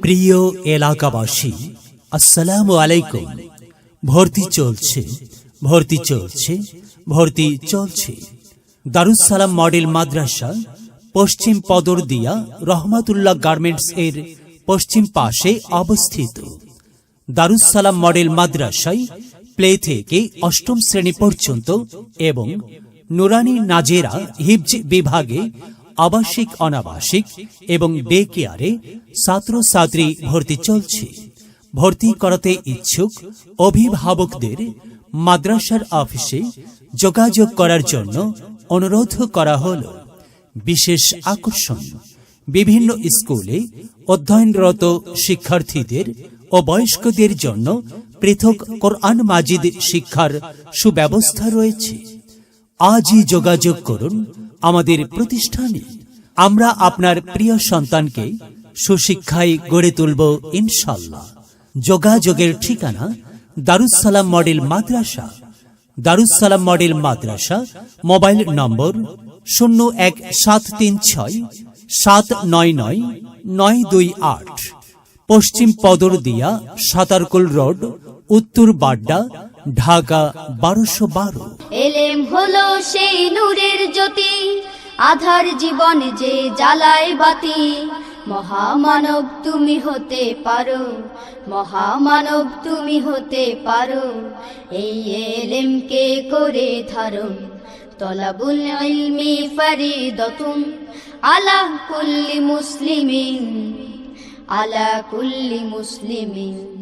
প্রিয় এলাকাবাসী, আসসালামু আলাইকুম। ভর্তি চলছে ভর্তি চলছে ভর্তি চলছে। দারুসালাম মডেল মাদ্রাসা, পশ্চিম পদরদিয়া রহমাতুল্লাহ গার্মেন্টস এর পশ্চিম পাশে অবস্থিত। দারুসালাম মডেল মাদ্রাসায় প্লে থেকে অষ্টম শ্রেণি পর্যন্ত এবং নুরানি নাজেরা হিবজ বিভাগে আবাসিক, অনাবাসিক এবং ডে কেয়ারে ছাত্রছাত্রী ভর্তি চলছে। ভর্তি করাতে ইচ্ছুক অভিভাবকদের মাদ্রাসার অফিসে যোগাযোগ করার জন্য অনুরোধ করা হল। বিশেষ আকর্ষণ, বিভিন্ন স্কুলে অধ্যয়নরত শিক্ষার্থীদের ও বয়স্কদের জন্য পৃথক কোরআন মাজিদ শিক্ষার সুব্যবস্থা রয়েছে। আজই যোগাযোগ করুন আমাদের প্রতিষ্ঠানে। আমরা আপনার প্রিয় সন্তানকে সুশিক্ষায় গড়ে তুলব ইনশাল্লাহ যোগাযোগের ঠিকানা Darussalam model Madrasa. Darussalam model Madrasa, mobile number শূন্য এক সাত তিন ছয় সাত নয় নয় নয় দুই আট। পশ্চিম পদরদিয়া সাতারকুল রোড উত্তর বাড্ডা, ঢাকা বারোশো বারো। এলেম হলো সেই নূরের জ্যোতি, আধার জীবন যে জ্বালায় বাতি। মহামানব তুমি হতে পারো, মহামানব তুমি হতে পারো। এই এলেমকে করে ধারণ, তলাবুল ইলমি ফরিদতুন। আলা কুল্লি মুসলিমিন, আলা কুল্লি মুসলিমিন।